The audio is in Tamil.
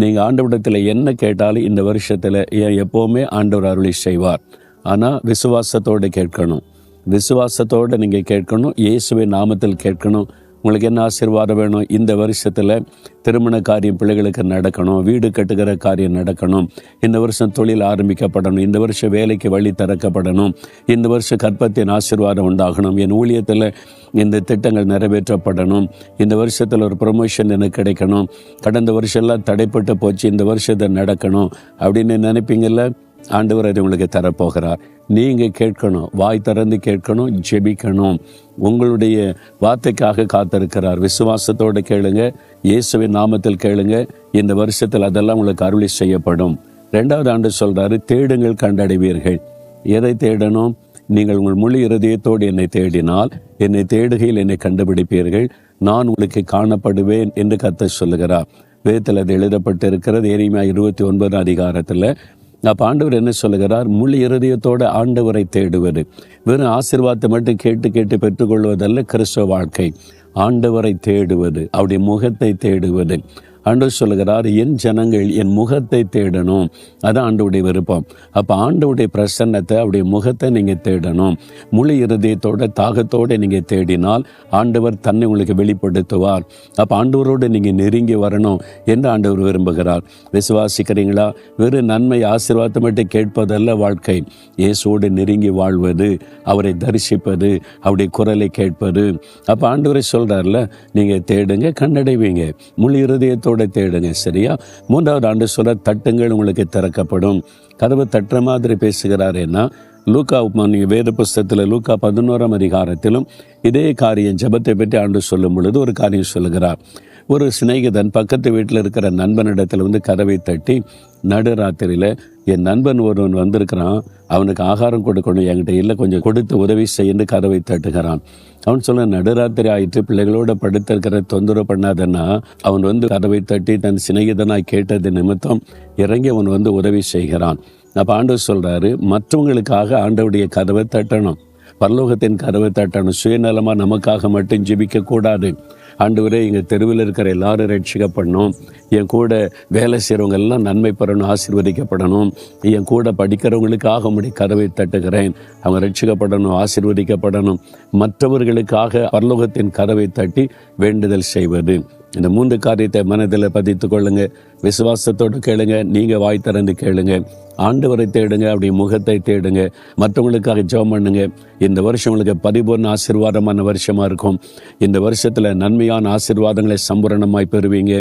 நீங்கள் ஆண்டவரிடத்தில் என்ன கேட்டாலும் இந்த வருஷத்தில் ஏன் எப்போவுமே ஆண்டவர் அருளி செய்வார். ஆனால் விசுவாசத்தோடு கேட்கணும். விசுவாசத்தோடு நீங்கள் கேட்கணும் இயேசுவை நாமத்தில் கேட்கணும் உங்களுக்கு என்ன ஆசீர்வாதம் வேணும்? இந்த வருஷத்தில் திருமண காரியம் பிள்ளைகளுக்கு நடக்கணும். வீடு கட்டுகிற காரியம் நடக்கணும். இந்த வருஷம் தொழில் ஆரம்பிக்கப்படணும். இந்த வருஷம் வேலைக்கு வழி திறக்கப்படணும். இந்த வருஷம் கற்பத்தின் ஆசீர்வாதம் உண்டாகணும். என் ஊழியத்தில் இந்த திட்டங்கள் நிறைவேற்றப்படணும். இந்த வருஷத்தில் ஒரு ப்ரொமோஷன் எனக்கு கிடைக்கணும். கடந்த வருஷம்லாம் தடைப்பட்டு போச்சு. இந்த வருஷத்தை நடக்கணும். அப்படின்னு நினைப்பீங்கல்ல? ஆண்டவர் அதை உங்களுக்கு தரப்போகிறார். நீங்கள் கேட்கணும் வாய் திறந்து கேட்கணும் ஜெபிக்கணும். உங்களுடைய வார்த்தைக்காக காத்திருக்கிறார். விசுவாசத்தோடு கேளுங்க இயேசுவின் நாமத்தில் கேளுங்க. இந்த வருஷத்தில் அதெல்லாம் உங்களுக்கு அருளி செய்யப்படும். ரெண்டாவது ஆண்டு சொல்கிறாரு தேடுங்கள் கண்டடைவீர்கள். எதை தேடணும்? நீங்கள் உங்கள் முழு இருதயத்தோடு என்னை தேடினால் என்னை தேடுகையில் என்னை கண்டுபிடிப்பீர்கள். நான் உங்களுக்கு காணப்படுவேன் என்று கத்த சொல்லுகிறார். வேதத்தில் அது எழுதப்பட்டிருக்கிறது எரிமையா இருபத்தி ஒன்பது அதிகாரத்தில் அப்போ ஆண்டவர் என்ன சொல்லுகிறார்? முழு இருதயத்தோட ஆண்டவரை தேடுவது. வெறும் ஆசீர்வாதத்தை மட்டும் கேட்டு கேட்டு பெற்றுக்கொள்வதல்ல கிறிஸ்தவ வாழ்க்கை. ஆண்டவரை தேடுவது அவருடைய முகத்தை தேடுவது. ஆண்டவர் சொல்லுகிறார் என் ஜனங்கள் என் முகத்தை தேடணும். அதான் ஆண்டவுடைய விருப்பம். அப்போ ஆண்டவுடைய பிரசன்னத்தை அவருடைய முகத்தை நீங்கள் தேடணும். முழு இருதயத்தோட தாகத்தோடு நீங்கள் தேடினால் ஆண்டவர் தன்னை உங்களுக்கு வெளிப்படுத்துவார். அப்போ ஆண்டவரோடு நீங்கள் நெருங்கி வரணும் என்று ஆண்டவர் விரும்புகிறார். விசுவாசிக்கிறீங்களா? வெறும் நன்மை ஆசீர்வாதத்தை மட்டும் கேட்பதல்ல வாழ்க்கை. இயேசுவோடு நெருங்கி வாழ்வது அவரை தரிசிப்பது அவருடைய குரலை கேட்பது. அப்போ ஆண்டவரை சொல்கிறார்ல நீங்கள் தேடுங்க கண்டடைவீங்க முழு இருதயத்தோடு தேடுங்க சரியா? மூன்றாவது ஆண்டு சொல்ல தட்டுங்கள் உங்களுக்கு திறக்கப்படும். கதவு தட்டுற மாதிரி பேசுகிறார் என்ன? லூக்கா நீங்கள் வேத புஸ்தகத்தில் லூக்கா பதினோராம் அதிகாரத்திலும் இதே காரியம் ஜெபத்தை பற்றி ஆண்டு சொல்லும் பொழுது ஒரு காரியம் சொல்லுகிறார். ஒரு சிநேகிதன் பக்கத்து வீட்டில் இருக்கிற நண்பனிடத்தில் வந்து கதவை தட்டி நடுராத்திரியில் என் நண்பன் ஒருவன் வந்திருக்கிறான். அவனுக்கு ஆகாரம் கொடுக்கணும். என்கிட்ட இல்லை கொஞ்சம் கொடுத்து உதவி செய்யு கதவை தட்டுகிறான். அவன் சொல்ல நடுராத்திரி ஆயிற்று. பிள்ளைகளோட படுத்திருக்கிற தொந்தரவு பண்ணாதன்னா அவன் வந்து கதவை தட்டி தன் சிநேகிதனாய் கேட்டது நிமித்தம் இறங்கி அவன் வந்து உதவி செய்கிறான். அப்போ ஆண்டவர் சொல்றாரு மற்றவங்களுக்காக ஆண்டவுடைய கதவை தட்டணும். பரலோகத்தின் கதவை தட்டணும். சுயநலமாக நமக்காக மட்டும் ஜெபிக்க கூடாது. ஆண்டவரே எங்கள் தெருவில் இருக்கிற எல்லாரும் ரட்சிக்கப்படணும். என் கூட வேலை செய்கிறவங்க எல்லாம் நன்மை பெறணும் ஆசீர்வதிக்கப்படணும். என் கூட படிக்கிறவங்களுக்காக முடி கதவை தட்டுகிறேன். அவங்க ரட்சிக்கப்படணும் ஆசீர்வதிக்கப்படணும். மற்றவர்களுக்காக பரலோகத்தின் கதவை தட்டி வேண்டுதல் செய்வது. இந்த மூன்று காரியத்தை மனதில் பதித்து கொள்ளுங்க. விசுவாசத்தோடு கேளுங்க. நீங்க வாய் திறந்து கேளுங்க. ஆண்டவரை தேடுங்க. அப்படி முகத்தை தேடுங்க. மற்றவங்களுக்காக ஜெபம் பண்ணுங்க. இந்த வருஷம் உங்களுக்கு பரிபூர்ண ஆசீர்வாதமான வருஷமா இருக்கும். இந்த வருஷத்துல நன்மையான ஆசீர்வாதங்களை சம்பூரணமாய் பெறுவீங்க.